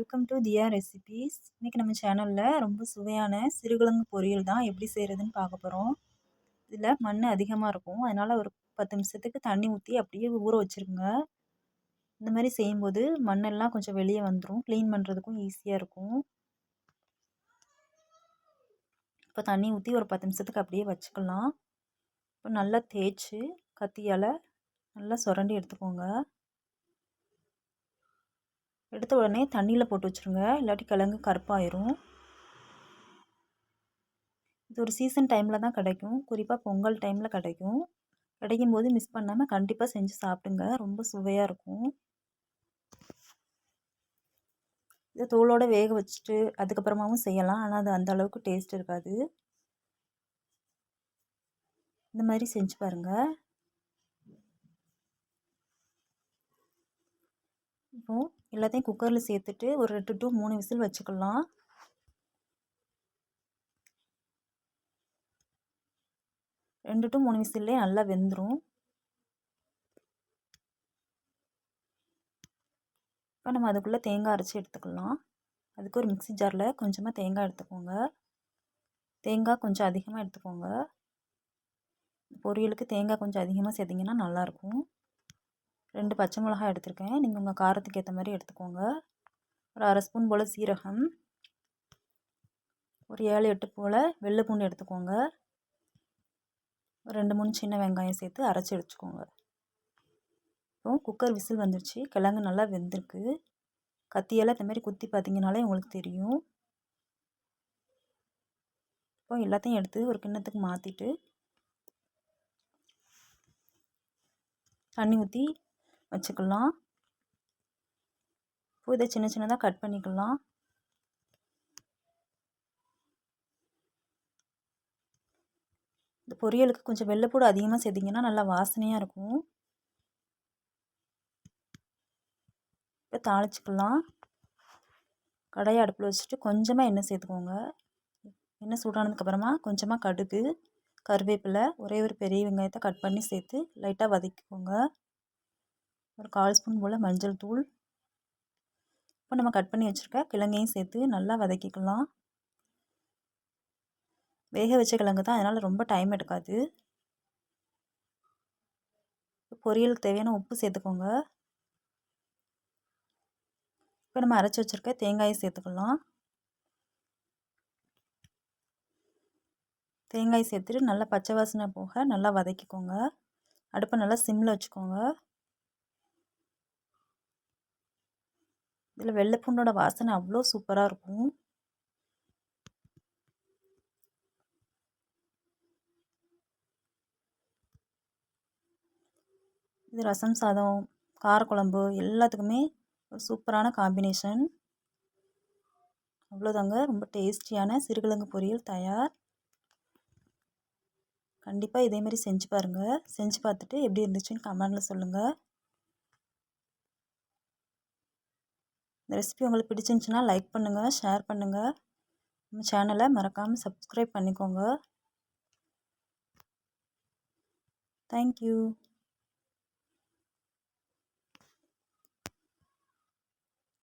Welcome to Diya recipes இன்றைக்கி நம்ம சேனலில் ரொம்ப சுவையான சிறுகுழங்கு பொரியல் தான் எப்படி செய்கிறதுன்னு பார்க்க போகிறோம் இதில் மண் அதிகமாக இருக்கும். அதனால் ஒரு பத்து நிமிஷத்துக்கு தண்ணி ஊற்றி அப்படியே ஊற வச்சுருங்க. இந்த மாதிரி செய்யும்போது மண்ணெல்லாம் கொஞ்சம் வெளியே வந்துடும் க்ளீன் பண்ணுறதுக்கும் ஈஸியாக இருக்கும். இப்போ தண்ணி ஊற்றி ஒரு பத்து நிமிஷத்துக்கு அப்படியே வச்சுக்கலாம். இப்போ நல்லா தேய்ச்சி கத்தியால் நல்லா சுரண்டி எடுத்துக்கோங்க. எடுத்த உடனே தண்ணியில் போட்டு வச்சுருங்க. இல்லாட்டி கிழங்கு கருப்பாயிரும். இது ஒரு சீசன் டைமில் தான் கிடைக்கும். குறிப்பாக பொங்கல் டைமில் கிடைக்கும். கிடைக்கும் போது மிஸ் பண்ணாமல் கண்டிப்பாக செஞ்சு சாப்பிடுங்க. ரொம்ப சுவையாக இருக்கும். இதை தோலோடு வேக வச்சுட்டு அதுக்கப்புறமாவும் செய்யலாம். ஆனால் அது அந்த அளவுக்கு டேஸ்ட் இருக்காது. இந்த மாதிரி செஞ்சு பாருங்கள் இப்போது எல்லாத்தையும் குக்கரில் சேர்த்துட்டு ஒரு ரெண்டு டு மூணு விசில் வச்சுக்கலாம். ரெண்டு டு மூணு விசில்லே நல்லா வெந்துடும் இப்போ நம்ம அதுக்குள்ளே தேங்காய் அரைச்சி எடுத்துக்கலாம். அதுக்கு ஒரு மிக்சி ஜாரில் கொஞ்சமாக தேங்காய் எடுத்துக்கோங்க. தேங்காய் கொஞ்சம் அதிகமாக எடுத்துக்கோங்க. பொரியலுக்கு தேங்காய் கொஞ்சம் அதிகமாக சேர்த்திங்கன்னா நல்லாயிருக்கும். ரெண்டு பச்சை மிளகாய் எடுத்திருக்கேன். நீங்கள் உங்கள் காரத்துக்கு ஏற்ற மாதிரி எடுத்துக்கோங்க. ஒரு அரை ஸ்பூன் போல் சீரகம். ஒரு ஏழு எட்டு போல் வெள்ளை பூண்டு எடுத்துக்கோங்க. ஒரு ரெண்டு மூணு சின்ன வெங்காயம் சேர்த்து அரைச்சி வச்சுக்கோங்க இப்போ குக்கர் விசில் வந்துடுச்சு கிழங்கு நல்லா வெந்திருக்கு. கத்தியெல்லாம் இந்த மாதிரி குத்தி பார்த்தீங்கனாலே உங்களுக்கு தெரியும். இப்போ எல்லாத்தையும் எடுத்து ஒரு கிண்ணத்துக்கு மாற்றிட்டு தண்ணி ஊற்றி வச்சுக்கலாம். இப்போ இதை சின்ன சின்னதாக கட் பண்ணிக்கலாம். இந்த பொரியலுக்கு கொஞ்சம் வெள்ளைப்பூடு அதிகமாக சேர்த்திங்கன்னா நல்லா வாசனையாக இருக்கும். இப்போ தாளிச்சிக்கலாம். கடையை அடுப்பில் வச்சுட்டு கொஞ்சமாக எண்ணெய் சேர்த்துக்கோங்க. எண்ணெய் சூடானதுக்கப்புறமா கொஞ்சமாக கடுகு கருவேப்பிலை ஒரே ஒரு பெரிய வெங்காயத்தை கட் பண்ணி சேர்த்து லைட்டாக வதக்கிக்கோங்க. ஒரு கால் ஸ்பூன் போல் மஞ்சள் தூள். இப்போ நம்ம கட் பண்ணி வச்சுருக்க கிழங்கையும் சேர்த்து நல்லா வதக்கிக்கலாம். வேக வச்ச கிழங்கு தான் அதனால் ரொம்ப டைம் எடுக்காது. பொரியலுக்கு தேவையான உப்பு சேர்த்துக்கோங்க. இப்போ நம்ம அரைச்சி வச்சுருக்க தேங்காயை சேர்த்துக்கலாம். தேங்காய் சேர்த்துட்டு நல்லா பச்சை வாசனை போக நல்லா வதக்கிக்கோங்க. அடுப்பை நல்லா சிம்மில் வச்சுக்கோங்க. இதில் வெள்ளைப்பூண்டோட வாசனை அவ்வளோ சூப்பராக இருக்கும். இது ரசம் சாதம் காரக்குழம்பு எல்லாத்துக்குமே ஒரு சூப்பரான காம்பினேஷன். அவ்வளோதாங்க. ரொம்ப டேஸ்டியான சிறுகிழங்கு பொரியல் தயார். கண்டிப்பாக இதேமாரி செஞ்சு பாருங்கள் செஞ்சு பார்த்துட்டு எப்படி இருந்துச்சுன்னு கமெண்டில் சொல்லுங்கள் இந்த ரெசிபி உங்களுக்கு பிடிச்சிருந்துச்சின்னா லைக் பண்ணுங்கள் ஷேர் பண்ணுங்கள் நம்ம சேனலை மறக்காமல் சப்ஸ்கிரைப் பண்ணிக்கோங்க. தேங்க்யூ